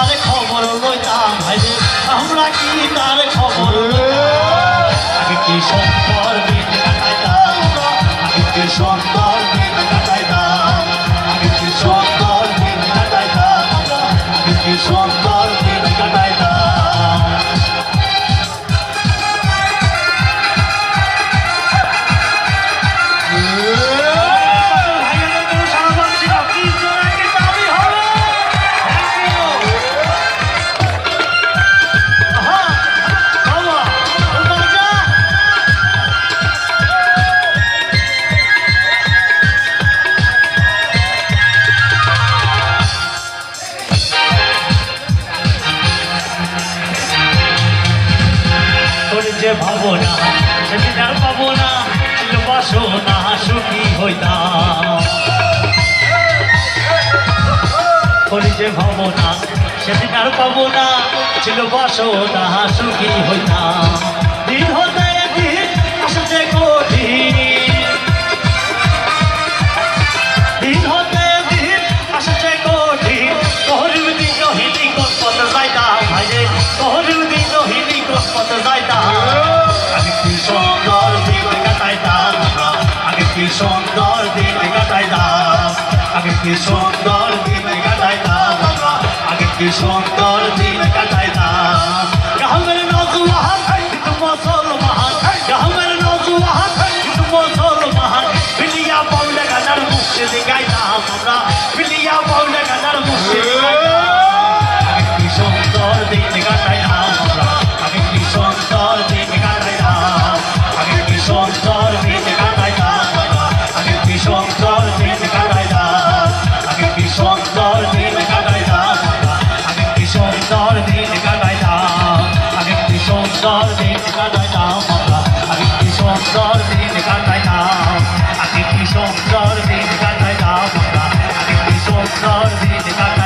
তার খবর লইতাম ভাইরে, আমরা কি তার খবর আগে কি সন্তর দিন কাটাইতাম আগে কি সন্তর দিন কাটাইতাম? আগে কি সন্তর দিন কাটাইতাম আগে কি সন্তর ভাবনা সেদিন আর পাবো না বাসো না সুখী হইতাম। কলিজে ভাবো না সেদিন ছিল বাসো না সুখী হইতাম। কি সুন্দর দিন কাটাইতাম আগে কি সুন্দর দিন কাটাইতাম? গ্রামের নজুয়াহাট কিন্তু মুসলমান গ্রামের নজুয়াহাট কিন্তু মুসলমান বিলিয়া পাউলে গাজার মুক্তি দিগাইতাম আমরা। বিলিয়া পাউলে গাজার মুক্তি দিগাইতাম সুন্দর দিন কাটাইলাম আমরা। আমি কি সুন্দর দিন কাটাইলাম। আমি কি সুন্দর দিন কাটাইলাম আমরা। আমি কি সুন্দর দিন কাটাই